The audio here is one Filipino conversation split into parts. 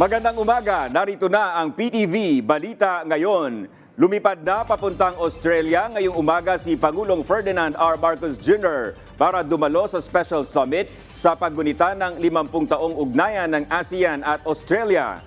Magandang umaga, narito na ang PTV Balita Ngayon. Lumipad na papuntang Australia ngayong umaga si Pangulong Ferdinand R. Marcos Jr. para dumalo sa Special Summit sa paggunita ng 50 taong ugnayan ng ASEAN at Australia.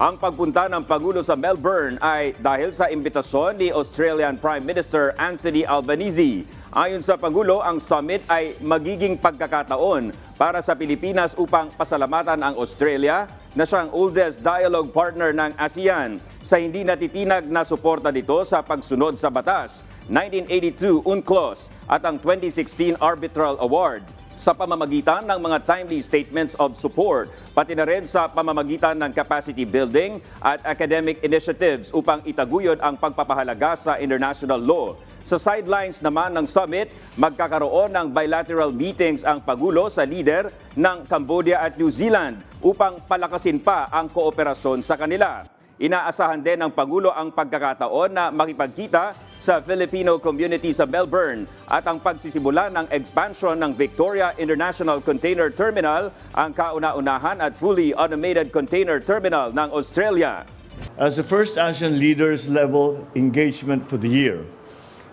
Ang pagpunta ng Pangulo sa Melbourne ay dahil sa imbitasyon ni Australian Prime Minister Anthony Albanese. Ayon sa Pangulo, ang summit ay magiging pagkakataon para sa Pilipinas upang pasalamatan ang Australia na siyang oldest dialogue partner ng ASEAN sa hindi natitinag na suporta nito sa pagsunod sa batas, 1982 UNCLOS at ang 2016 Arbitral Award sa pamamagitan ng mga timely statements of support, pati na rin sa pamamagitan ng capacity building at academic initiatives upang itaguyod ang pagpapahalaga sa international law. Sa sidelines naman ng summit, magkakaroon ng bilateral meetings ang Pangulo sa leader ng Cambodia at New Zealand upang palakasin pa ang kooperasyon sa kanila. Inaasahan din ng Pangulo ang pagkakataon na makipagkita sa Filipino community sa Melbourne at ang pagsisimula ng expansion ng Victoria International Container Terminal, ang kauna-unahan at fully automated container terminal ng Australia. As the first ASEAN leaders level engagement for the year,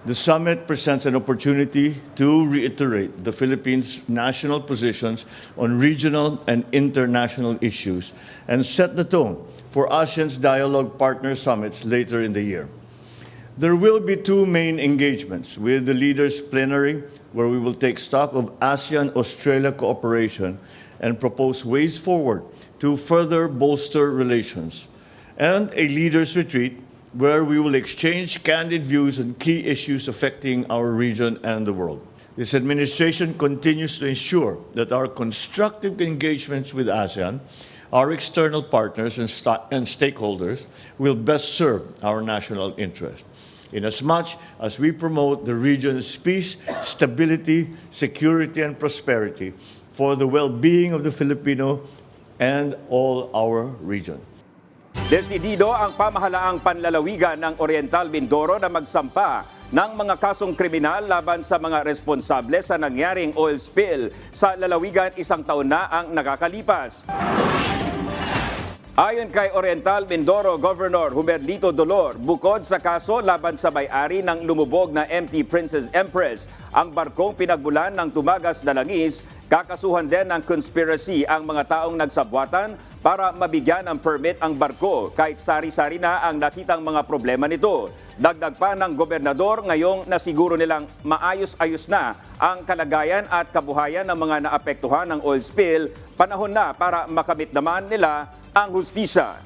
the summit presents an opportunity to reiterate the Philippines' national positions on regional and international issues and set the tone for ASEAN's dialogue partner summits later in the year. There will be two main engagements with the leaders plenary, where we will take stock of ASEAN Australia cooperation and propose ways forward to further bolster relations, and a leaders retreat, where we will exchange candid views on key issues affecting our region and the world. This administration continues to ensure that our constructive engagements with ASEAN, our external partners and, sta- and stakeholders, will best serve our national interest. Inasmuch as we promote the region's peace, stability, security, and prosperity for the well being of the Filipino and all our region. Desidido ang pamahalaang panlalawigan ng Oriental Mindoro na magsampa ng mga kasong kriminal laban sa mga responsable sa nangyaring oil spill sa lalawigan isang taon na ang nakakalipas. Ayon kay Oriental Mindoro Governor Humerlito Dolor, bukod sa kaso laban sa may-ari ng lumubog na MT Princess Empress, ang barkong pinagbulan ng tumagas na langis, kakasuhan din ng conspiracy ang mga taong nagsabwatan para mabigyan ng permit ang barko kahit sari-sari na ang nakitang mga problema nito. Dagdag pa ng gobernador ngayong nasiguro nilang maayos-ayos na ang kalagayan at kabuhayan ng mga naapektuhan ng oil spill, panahon na para makamit naman nila ang hustisya.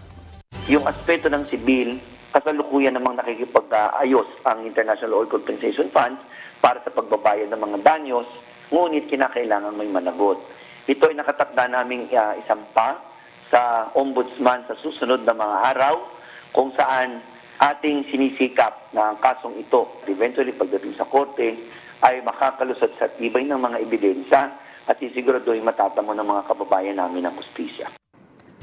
Yung aspeto ng sibil, kasalukuyan namang nakikipag-ayos ang International Oil Compensation Fund para sa pagbabayad ng mga danyos, ngunit kinakailangan may managot. Ito ay nakatakda naming uh, isampa sa ombudsman sa susunod na mga araw kung saan ating sinisikap na ang kasong ito, eventually pagdating sa korte, ay makakalusot sa tibay ng mga ebidensya at sisiguraduhin matatamo ng mga kababayan namin ang justisya.